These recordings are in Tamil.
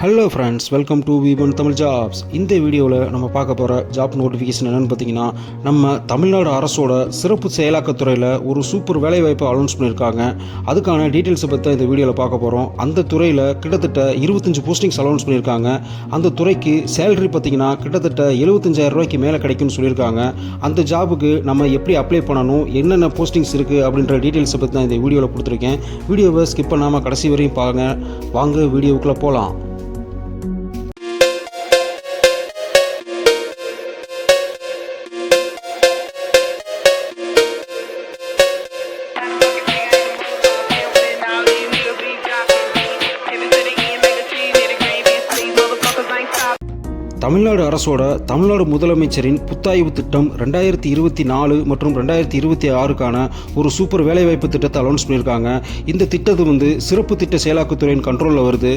Hello friends welcome to V one Tamil jobs இந்த வீடியோவில் நம்ம பார்க்க போகிற ஜாப் நோட்டிஃபிகேஷன் என்னென்னு பார்த்தீங்கன்னா நம்ம தமிழ்நாடு அரசோட சிறப்பு செயலாக்கத்துறையில் ஒரு சூப்பர் வேலைவாய்ப்பு அனௌன்ஸ் பண்ணியிருக்காங்க. அதுக்கான டீட்டெயில்ஸை பற்றி இந்த வீடியோவில் பார்க்க போகிறோம் அந்த துறையில் கிட்டத்தட்ட இருபத்தஞ்சு போஸ்டிங்ஸ் அனௌன்ஸ் பண்ணியிருக்காங்க. அந்த துறைக்கு சேலரி பார்த்தீங்கன்னா கிட்டத்தட்ட 75000 ரூபாய்க்கு மேலே கிடைக்கும்னு சொல்லியிருக்காங்க. அந்த ஜாபுக்கு நம்ம எப்படி அப்ளை பண்ணணும் என்னென்ன போஸ்டிங்ஸ் இருக்குது அப்படின்ற டீட்டெயில்ஸை பற்றி தான் இந்த வீடியோவில் கொடுத்துருக்கேன். வீடியோவை ஸ்கிப் பண்ணாமல் கடைசி வரையும் பாருங்கள் வாங்க வீடியோவுக்குள்ளே போகலாம் தமிழ்நாடு அரசோட தமிழ்நாடு முதலமைச்சரின் புத்தாய்வு திட்டம் ரெண்டாயிரத்தி இருபத்தி நாலு மற்றும் ரெண்டாயிரத்தி இருபத்தி ஆறுக்கான ஒரு சூப்பர் வேலைவாய்ப்பு திட்டத்தை அலௌன்ஸ் பண்ணியிருக்காங்க. இந்த திட்டத்து வந்து சிறப்பு திட்ட செயலாக்கத்துறையின் கண்ட்ரோலில் வருது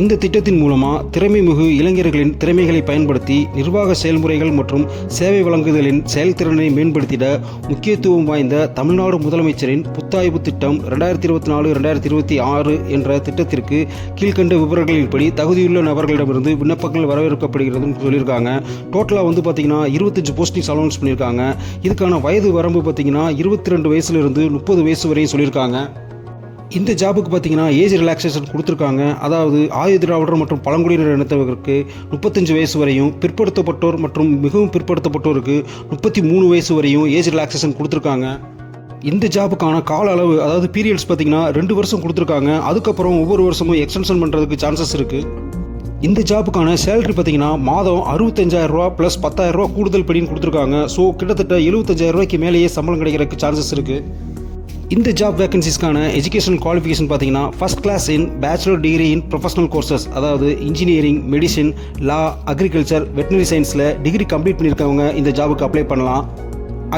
இந்த திட்டத்தின் மூலமாக திறமைமிகு இளைஞர்களின் திறமைகளை பயன்படுத்தி நிர்வாக செயல்முறைகள் மற்றும் சேவை வழங்குதலின் செயல்திறனை மேம்படுத்திட முக்கியத்துவம் வாய்ந்த தமிழ்நாடு முதலமைச்சரின் புத்தாய்வு திட்டம் ரெண்டாயிரத்தி இருபத்தி நாலு ரெண்டாயிரத்தி இருபத்தி ஆறு என்ற திட்டத்திற்கு கீழ்கண்ட விவரங்களின்படி தகுதியுள்ள நபர்களிடமிருந்து விண்ணப்பங்கள் வரவேற்கப்படுகிறதுன்னு சொல்லியிருக்காங்க. டோட்டலாக வந்து பார்த்தீங்கன்னா இருபத்தஞ்சு போஸ்டிங்ஸ் அலௌன்ஸ் பண்ணியிருக்காங்க. இதுக்கான வயது வரம்பு பார்த்தீங்கன்னா இருபத்தி ரெண்டு வயசுலேருந்து முப்பது வயசு வரையும் சொல்லியிருக்காங்க. இந்த ஜாபுக்கு பார்த்தீங்கன்னா ஏஜ் ரிலாக்ஸேஷன் கொடுத்துருக்காங்க. அதாவது ஆயுத திராவிடர் மற்றும் பழங்குடியினர் இனத்தவருக்கு முப்பத்தஞ்சு வயசு வரையும் பிற்படுத்தப்பட்டோர் மற்றும் மிகவும் பிற்படுத்தப்பட்டோருக்கு முப்பத்தி மூணு வயசு வரையும் ஏஜ் ரிலாக்ஸேஷன் கொடுத்துருக்காங்க. இந்த ஜாபுக்கான கால அளவு அதாவது பீரியட்ஸ் பார்த்தீங்கன்னா ரெண்டு வருஷம் கொடுத்துருக்காங்க. அதுக்கப்புறம் ஒவ்வொரு வருஷமும் எக்ஸ்டென்ஷன் பண்ணுறதுக்கு சான்சஸ் இருக்குது இந்த ஜாபுக்கான சேலரி பார்த்தீங்கன்னா மாதம் அறுபத்தஞ்சாயிரம் ரூபா ப்ளஸ் பத்தாயிரம் ரூபா கூடுதல் படின்னு கொடுத்துருக்காங்க. ஸோ கிட்டத்தட்ட எழுபத்தஞ்சாயிரம் ரூபாய்க்கு மேலேயே சம்பளம் கிடைக்கிறதுக்கு சான்சஸ் இருக்குது இந்த ஜாப் வேகன்சிஸ்க்கான எஜுகேஷன் குவாலிஃபிகேஷன் பார்த்தீங்கன்னா first class in bachelor degree in professional courses அதாவது engineering medicine law agriculture veterinary சயின்ஸில் டிகிரி கம்ப்ளீட் பண்ணியிருக்கவங்க இந்த ஜாபுக்கு அப்ளை பண்ணலாம்.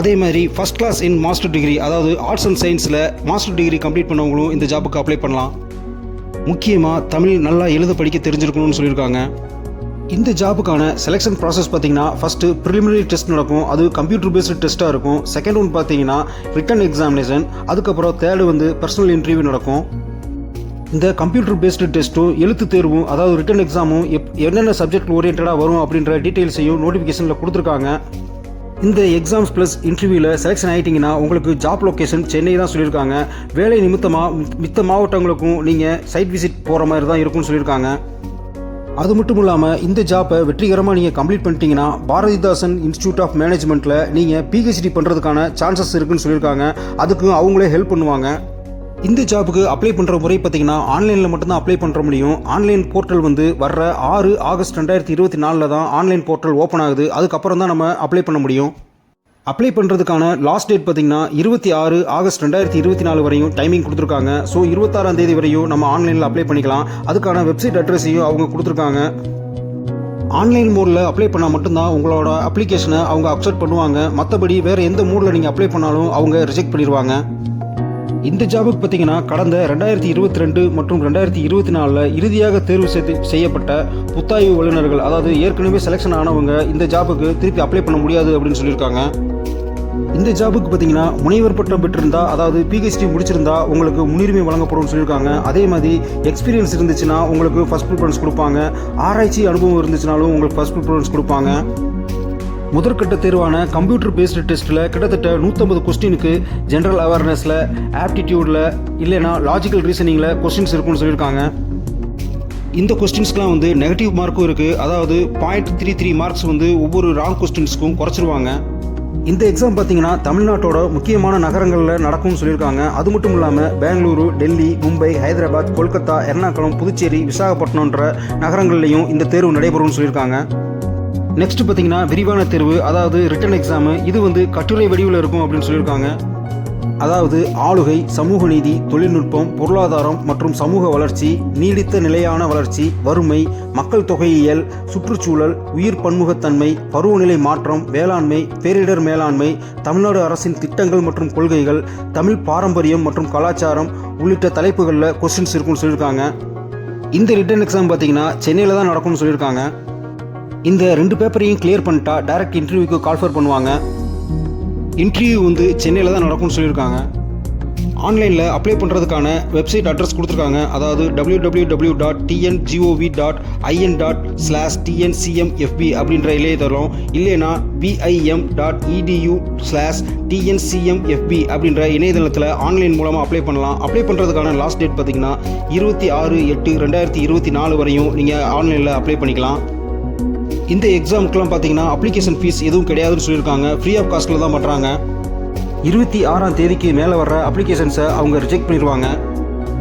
அதே மாதிரி first class in master degree அதாவது ஆர்ட்ஸ் அண்ட் சயின்ஸில் மாஸ்டர் டிகிரி கம்ப்ளீட் பண்ணவங்களும் இந்த ஜாபுக்கு அப்ளை பண்ணலாம். முக்கியமாக தமிழ் நல்லா எழுத படிக்க தெரிஞ்சிருக்கணும்னு சொல்லியிருக்காங்க. இந்த ஜாபுக்கான செலெக்ஷன் ப்ராசஸ் பார்த்தீங்கன்னா ஃபஸ்ட்டு ப்ரிலிமினரி டெஸ்ட் நடக்கும். அது கம்ப்யூட்டர் பேஸ்டு டெஸ்ட்டாக இருக்கும். செகண்ட் ஒன் பார்த்தீங்கன்னா ரிட்டன் எக்ஸாமினேஷன் அதுக்கப்புறம் தேர்டு வந்து பர்சனல் இன்டர்வியூ நடக்கும். இந்த கம்ப்யூட்டர் பேஸ்டு டெஸ்ட்டும் எழுத்து தேர்வும் அதாவது ரிட்டன் எக்ஸாமும் எப் என்னென்ன சப்ஜெக்ட் ஓரியன்டாக வரும் அப்படின்ற டீட்டெயில்ஸையும் நோட்டிஃபிகேஷனில் கொடுத்துருக்காங்க. இந்த எக்ஸாம்ஸ் ப்ளஸ் இன்டர்வியூவில் செலெக்ஷன் ஆகிட்டிங்கன்னா உங்களுக்கு ஜாப் லொக்கேஷன் சென்னை தான் சொல்லியிருக்காங்க. வேலை நிமித்தமாக மித்த மாவட்டங்களுக்கும் நீங்கள் சைட் விசிட் போகிற மாதிரி தான் இருக்கும்னு சொல்லியிருக்காங்க. அது மட்டும் இல்லாமல் இந்த ஜாப்பை வெற்றிகரமாக நீங்கள் கம்ப்ளீட் பண்ணிட்டீங்கன்னா பாரதிதாசன் இன்ஸ்டியூட் ஆஃப் மேனேஜ்மெண்ட்டில் நீங்கள் பிஹெச்டி பண்ணுறதுக்கான சான்சஸ் இருக்குன்னு சொல்லியிருக்காங்க. அதுக்கும் அவங்களே ஹெல்ப் பண்ணுவாங்க. இந்த ஜாபுக்கு அப்ளை பண்ணுற முறை பார்த்தீங்கன்னா ஆன்லைனில் மட்டும்தான் அப்ளை பண்ணுற முடியும். ஆன்லைன் போர்ட்டல் வந்து வர்ற ஆறு ஆகஸ்ட் ரெண்டாயிரத்தி இருபத்தி நாலில் தான் ஆன்லைன் போர்ட்டல் ஓப்பன் ஆகுது. அதுக்கப்புறம் தான் நம்ம அப்ளை பண்ண முடியும். அப்ளை பண்ணுறதுக்கான லாஸ்ட் டேட் பார்த்தீங்கன்னா இருபத்தி ஆறு ஆகஸ்ட் ரெண்டாயிரத்தி இருபத்தி நாலு வரையும் டைமிங் கொடுத்துருக்காங்க. ஸோ இருபத்தாறாம் தேதி வரையும் நம்ம ஆன்லைனில் அப்ளை பண்ணிக்கலாம். அதுக்கான வெப்சைட் அட்ரஸையும் அவங்க கொடுத்துருக்காங்க. ஆன்லைன் மோடில் அப்ளை பண்ணால் மட்டும்தான் உங்களோட அப்ளிகேஷனை அவங்க அக்செப்ட் பண்ணுவாங்க. மற்றபடி வேறு எந்த மோடில் நீங்கள் அப்ளை பண்ணாலும் அவங்க ரிஜெக்ட் பண்ணிடுவாங்க இந்த ஜாபுக்கு பார்த்தீங்கன்னா கடந்த ரெண்டாயிரத்தி இருபத்தி ரெண்டு மற்றும் ரெண்டாயிரத்தி இருபத்தி நாலில் இறுதியாக தேர்வு செய்து செய்யப்பட்ட புத்தாய்வு வல்லுநர்கள் அதாவது ஏற்கனவே செலெக்ஷன் ஆனவங்க இந்த ஜாபுக்கு திருப்பி அப்ளை பண்ண முடியாது அப்படின்னு சொல்லியிருக்காங்க. இந்த ஜாபுக்கு பார்த்தீங்கன்னா முனைவர் பட்டம் பெற்றிருந்தா அதாவது பிஹெச்டி முடிச்சிருந்தா உங்களுக்கு முன்னுரிமை வழங்கப்படும்னு சொல்லியிருக்காங்க. அதே மாதிரி எக்ஸ்பீரியன்ஸ் இருந்துச்சுன்னா உங்களுக்கு ஃபர்ஸ்ட் ப்ரிஃபரன்ஸ் கொடுப்பாங்க. ஆராய்ச்சி அனுபவம் இருந்துச்சுனாலும் உங்களுக்கு ஃபர்ஸ்ட் ப்ரிஃபரன்ஸ் கொடுப்பாங்க. முதற்கட்ட தேர்வான கம்ப்யூட்டர் பேஸ்டு டெஸ்ட்டில் கிட்டத்தட்ட நூற்றம்பது கொஸ்டினுக்கு ஜென்ரல் அவேர்னஸில் ஆப்டிடியூடில் இல்லைனா லாஜிக்கல் ரீசனிங்கில் கொஸ்டின்ஸ் இருக்குன்னு சொல்லியிருக்காங்க. இந்த கொஸ்டின்ஸ்க்கெலாம் வந்து நெகட்டிவ் மார்க்கும் இருக்குது அதாவது பாயிண்ட் த்ரீ த்ரீ மார்க்ஸ் வந்து ஒவ்வொரு ராங் கொஸ்டின்ஸ்க்கும் குறைச்சிருவாங்க. இந்த எக்ஸாம் பார்த்தீங்கன்னா தமிழ்நாட்டோட முக்கியமான நகரங்களில் நடக்கும்னு சொல்லியிருக்காங்க. அது மட்டும் இல்லாமல் பெங்களூரு டெல்லி மும்பை ஹைதராபாத் கொல்கத்தா எர்ணாகுளம் புதுச்சேரி விசாகப்பட்டினம்ன்ற நகரங்கள்லையும் இந்த தேர்வு நடைபெறும்னு சொல்லியிருக்காங்க. நெக்ஸ்ட் பார்த்தீங்கன்னா விரிவான தேர்வு அதாவது ரிட்டன் எக்ஸாமு இது வந்து கட்டுரை வடிவில் இருக்கும் அப்படின்னு சொல்லியிருக்காங்க. அதாவது ஆளுகை சமூக நீதி தொழில்நுட்பம் பொருளாதாரம் மற்றும் சமூக வளர்ச்சி நீடித்த நிலையான வளர்ச்சி வறுமை மக்கள் தொகையியல் சுற்றுச்சூழல் உயிர் பன்முகத்தன்மை பருவநிலை மாற்றம் வேளாண்மை பேரிடர் மேலாண்மை தமிழ்நாடு அரசின் திட்டங்கள் மற்றும் கொள்கைகள் தமிழ் பாரம்பரியம் மற்றும் கலாச்சாரம் உள்ளிட்ட தலைப்புகளில் கொஸ்டின்ஸ் இருக்கும்னு சொல்லியிருக்காங்க. இந்த ரிட்டன் எக்ஸாம் பார்த்தீங்கன்னா சென்னையில் தான் நடக்கும்னு சொல்லியிருக்காங்க. இந்த ரெண்டு பேப்பரையும் கிளியர் பண்ணிட்டா டைரக்ட் இன்டர்வியூக்கு கால்ஃபர் பண்ணுவாங்க. இன்டர்வியூ வந்து சென்னையில் தான் நடக்கும்னு சொல்லியிருக்காங்க. ஆன்லைனில் அப்ளை பண்ணுறதுக்கான வெப்சைட் அட்ரஸ் கொடுத்துருக்காங்க. அதாவது W W W dot T N G O V dot I N dot slash T N C M F P அப்படின்ற இளையதளம் இல்லைனா B I M dot E D U slash T N C M F P அப்படின்ற இணையதளத்தில் ஆன்லைன் மூலமாக அப்ளை பண்ணலாம். அப்ளை பண்ணுறதுக்கான லாஸ்ட் டேட் பார்த்தீங்கன்னா இருபத்தி ஆறு எட்டு ரெண்டாயிரத்தி இருபத்தி நாலு வரையும் நீங்கள் ஆன்லைனில் அப்ளை பண்ணிக்கலாம். இந்த எக்ஸாமுக்குலாம் பார்த்தீங்கன்னா அப்ளிகேஷன் ஃபீஸ் எதுவும் கிடையாதுன்னு சொல்லியிருக்காங்க. ஃப்ரீ ஆஃப் காஸ்ட்டில் தான் பண்ணுறாங்க இருபத்தி ஆறாம் தேதிக்கு மேலே வர்ற அப்ளிகேஷன்ஸை அவங்க ரிஜெக்ட் பண்ணிடுவாங்க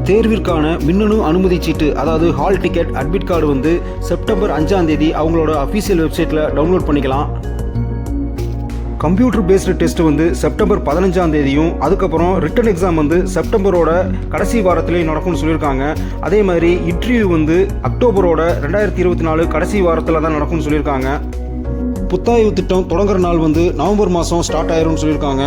தேர்விற்கான மின்னணு அனுமதி சீட்டு அதாவது ஹால் டிக்கெட் அட்மிட் கார்டு வந்து செப்டம்பர் அஞ்சாம் தேதி அவங்களோட அஃபீஷியல் வெப்சைட்டில் டவுன்லோட் பண்ணிக்கலாம். கம்ப்யூட்டர் பேஸ்டு டெஸ்ட் வந்து செப்டம்பர் பதினஞ்சாம் தேதியும் அதுக்கப்புறம் ரிட்டன் எக்ஸாம் வந்து செப்டம்பரோட கடைசி வாரத்திலேயும் நடக்கும்னு சொல்லியிருக்காங்க. அதே மாதிரி இன்டர்வியூ வந்து அக்டோபரோட ரெண்டாயிரத்தி இருபத்தி நாலு கடைசி வாரத்தில் தான் நடக்கும்னு சொல்லியிருக்காங்க. புத்தாய்வு திட்டம் தொடங்குற நாள் வந்து நவம்பர் மாதம் ஸ்டார்ட் ஆயிரும்னு சொல்லியிருக்காங்க.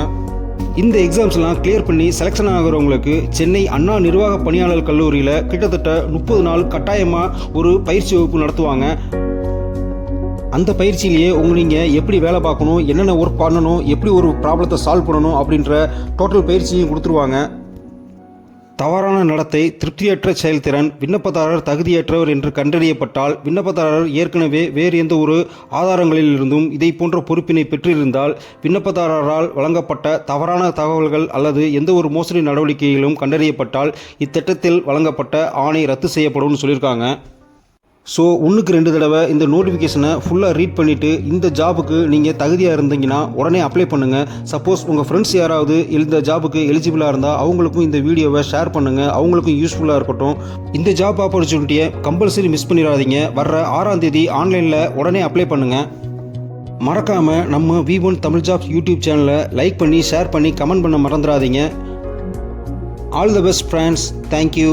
இந்த எக்ஸாம்ஸ்லாம் கிளியர் பண்ணி செலெக்ஷன் ஆகிறவங்களுக்கு சென்னை அண்ணா நிர்வாக பணியாளர் கல்லூரியில் கிட்டத்தட்ட முப்பது நாள் கட்டாயமாக ஒரு பயிற்சி வகுப்பு நடத்துவாங்க. அந்த பயிற்சியிலேயே உங்களை நீங்கள் எப்படி வேலை பார்க்கணும் என்னென்ன ஒர்க் பண்ணணும் எப்படி ஒரு ப்ராப்ளத்தை சால்வ் பண்ணணும் அப்படின்ற டோட்டல் பயிற்சியும் கொடுத்துருவாங்க. தவறான நடத்தை திருப்தியற்ற செயல்திறன் விண்ணப்பதாரர் தகுதியற்றவர் என்று கண்டறியப்பட்டால் விண்ணப்பதாரர் ஏற்கனவே வேறு எந்த ஒரு ஆதாரங்களிலிருந்தும் இதை போன்ற பொறுப்பினை பெற்றிருந்தால் விண்ணப்பதாரரால் வழங்கப்பட்ட தவறான தகவல்கள் அல்லது எந்த ஒரு மோசடி நடவடிக்கைகளும் கண்டறியப்பட்டால் இத்திட்டத்தில் வழங்கப்பட்ட ஆணை ரத்து செய்யப்படும்னு சொல்லியிருக்காங்க. ஸோ ஒன்றுக்கு ரெண்டு தடவை இந்த நோட்டிஃபிகேஷனை ஃபுல்லாக ரீட் பண்ணிவிட்டு இந்த ஜாபுக்கு நீங்கள் தகுதியாக இருந்தீங்கன்னா உடனே அப்ளை பண்ணுங்கள் சப்போஸ் உங்கள் ஃப்ரெண்ட்ஸ் யாராவது இந்த ஜாபுக்கு எலிஜிபிளாக இருந்தால் அவங்களுக்கும் இந்த வீடியோவை ஷேர் பண்ணுங்கள் அவங்களுக்கும் யூஸ்ஃபுல்லாக இருக்கட்டும். இந்த ஜாப் ஆப்பர்ச்சுனிட்டியை கம்பல்சரி மிஸ் பண்ணிடாதீங்க. வர்ற ஆறாம் தேதி ஆன்லைனில் உடனே அப்ளை பண்ணுங்கள் மறக்காமல் நம்ம V one Tamil jobs YouTube சேனலை லைக் பண்ணி ஷேர் பண்ணி கமெண்ட் பண்ண மறந்துடாதீங்க. All the best friends thank you